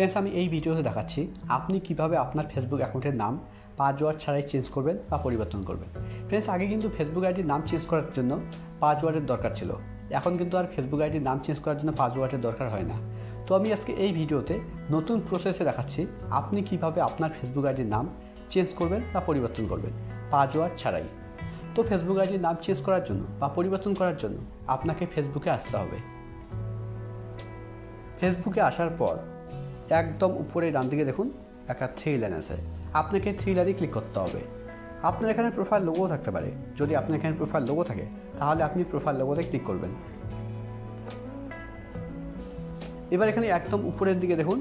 Friends আমি এই ভিডিওতে দেখাচ্ছি আপনি কীভাবে আপনার ফেসবুক অ্যাকাউন্টের নাম পাসওয়ার্ড ছাড়াই চেঞ্জ করবেন বা পরিবর্তন করবেন। ফ্রেন্ডস আগে কিন্তু ফেসবুক আইডির নাম চেঞ্জ করার জন্য পাসওয়ার্ডের দরকার ছিল। এখন কিন্তু আর ফেসবুক আইডির নাম চেঞ্জ করার জন্য পাসওয়ার্ডের দরকার হয় না। তো আমি আজকে এই ভিডিওতে নতুন প্রসেসে দেখাচ্ছি আপনি কীভাবে আপনার ফেসবুক আইডির নাম চেঞ্জ করবেন বা পরিবর্তন করবেন পাসওয়ার্ড ছাড়াই। তো ফেসবুক আইডির নাম চেঞ্জ করার জন্য বা পরিবর্তন করার জন্য আপনাকে ফেসবুকে আসতে হবে। ফেসবুকে আসার পর একদম উপরে ডান দিকে দেখুন, একটা থ্রি লাইন আছে। আপনাকে থ্রি লাইনে ক্লিক করতে হবে। আপনার এখানে প্রোফাইল লোগো থাকতে পারে। যদি আপনার এখানে প্রোফাইল লোগো থাকে, তাহলে আপনি প্রোফাইল লোগোতে ক্লিক করবেন। এবার এখানে একদম উপরের দিকে দেখুন,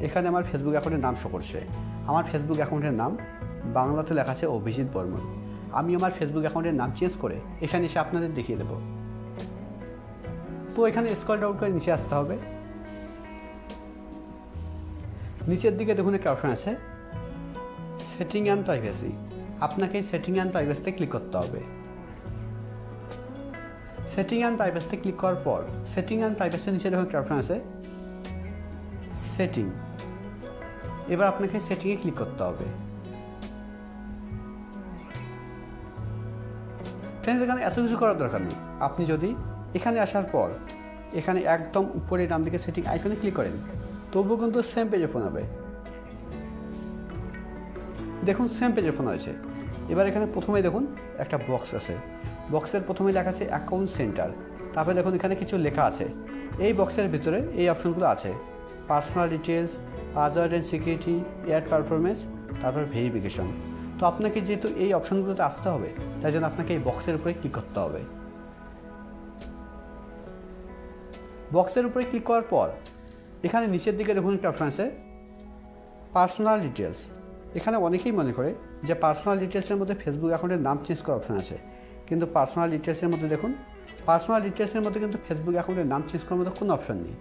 এখানে আমার ফেসবুক অ্যাকাউন্টের নাম শো করছে। আমার ফেসবুক অ্যাকাউন্টের নাম বাংলাতে লেখা আছে অভিজিৎ বর্মন। আমি আমার ফেসবুক অ্যাকাউন্টের নাম চেঞ্জ করে এখানে এসে আপনাদের দেখিয়ে দেবো। তো এখানে স্কল ডাউন করে নিচে আসতে হবে। নিচের দিকে দেখুন একটা অপশন আছে সেটিং অ্যান্ড প্রাইভেসি আপনাকে এই সেটিং অ্যান্ড প্রাইভেসিতে ক্লিক করতে হবে। সেটিং অ্যান্ড প্রাইভেসিতে ক্লিক করার পর সেটিং অ্যান্ড প্রাইভেসির নিচে দেখুন একটা অপশন আছে সেটিং এবার আপনাকে সেটিংয়ে ক্লিক করতে হবে। ফ্রেন্ডস এখানে এত কিছু করার দরকার নেই। আপনি যদি এখানে আসার পর, এখানে একদম উপরে ডান দিকে সেটিং আইকনে ক্লিক করেন তবুও কিন্তু সেম পেজে ফোন হবে। দেখুন সেম পেজে ফোন হয়েছে। এবার এখানে প্রথমেই দেখুন, একটা বক্স আছে। বক্সের প্রথমে লেখা আছে অ্যাকাউন্ট সেন্টার তারপরে দেখুন, এখানে কিছু লেখা আছে। এই বক্সের ভিতরে এই অপশনগুলো আছে। Personal details password and security air performance তারপর ভেরিফিকেশন তো আপনাকে যেহেতু এই অপশনগুলোতে আসতে হবে, তাই জন্য আপনাকে এই বক্সের উপরে ক্লিক করতে হবে। বক্সের উপরে ক্লিক করার পর এখানে নিচের দিকে দেখুন একটা অপশন আছে পার্সোনাল ডিটেলস এখানে অনেকেই মনে করে যে পার্সোনাল ডিটেলসের মধ্যে ফেসবুক অ্যাকাউন্টের নাম চেঞ্জ করার অপশন আছে, কিন্তু পার্সোনাল ডিটেলসের মধ্যে দেখুন পার্সোনাল ডিটেলসের মধ্যে কিন্তু ফেসবুক অ্যাকাউন্টের নাম চেঞ্জ করার মধ্যে কোনো অপশন নেই।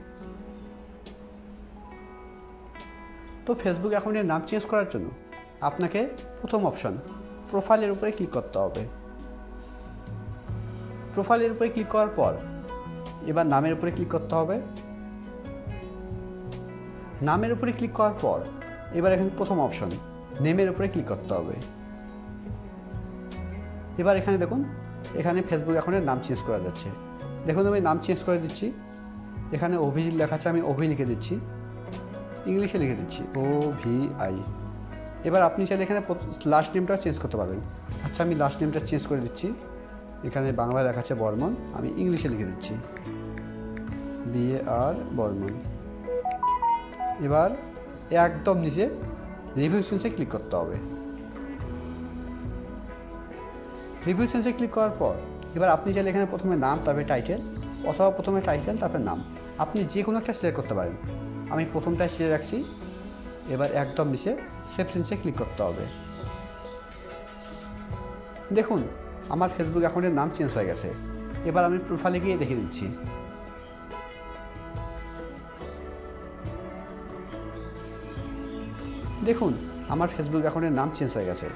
তো ফেসবুক অ্যাকাউন্টের নাম চেঞ্জ করার জন্য আপনাকে প্রথম অপশন প্রোফাইলের উপরে ক্লিক করতে হবে। প্রোফাইলের উপরে ক্লিক করার পর এবার নামের উপরে ক্লিক করতে হবে। নামের উপরে ক্লিক করার পর, এবার এখানে প্রথম অপশন নেমের উপরে ক্লিক করতে হবে। এবার এখানে দেখুন, এখানে ফেসবুক অ্যাকাউন্টের নাম চেঞ্জ করা যাচ্ছে দেখুন, আমি নাম চেঞ্জ করে দিচ্ছি। এখানে অভি লেখা আছে, আমি অভি লিখে দিচ্ছি। ইংলিশে লিখে দিচ্ছি ও ভি আই এবার আপনি চাইলে এখানে লাস্ট নেমটা চেঞ্জ করতে পারবেন। আচ্ছা আমি লাস্ট নেমটা চেঞ্জ করে দিচ্ছি। এখানে বাংলা লেখা আছে বর্মন, আমি ইংলিশে লিখে দিচ্ছি। B A R Barman. এবার একদম নিচে রিভিউ সেন্সে ক্লিক করতে হবে। রিভিউ সেন্সে ক্লিক করার পর এবার আপনি চাইলে এখানে প্রথমে নাম, তারপরে টাইটেল অথবা প্রথমে টাইটেল তারপরে নাম। আপনি যে কোনো একটা সিলেক্ট করতে পারেন। আমি প্রথমটায় সিলে রাখছি। এবার একদম নিচে সেভ সেন্সে ক্লিক করতে হবে। দেখুন, আমার ফেসবুক অ্যাকাউন্টের নাম চেঞ্জ হয়ে গেছে। এবার আমি প্রোফাইলে গিয়ে দেখে দিচ্ছি দেখুন আমার ফেসবুক অ্যাকাউন্টের নাম চেঞ্জ হয়ে গেছে।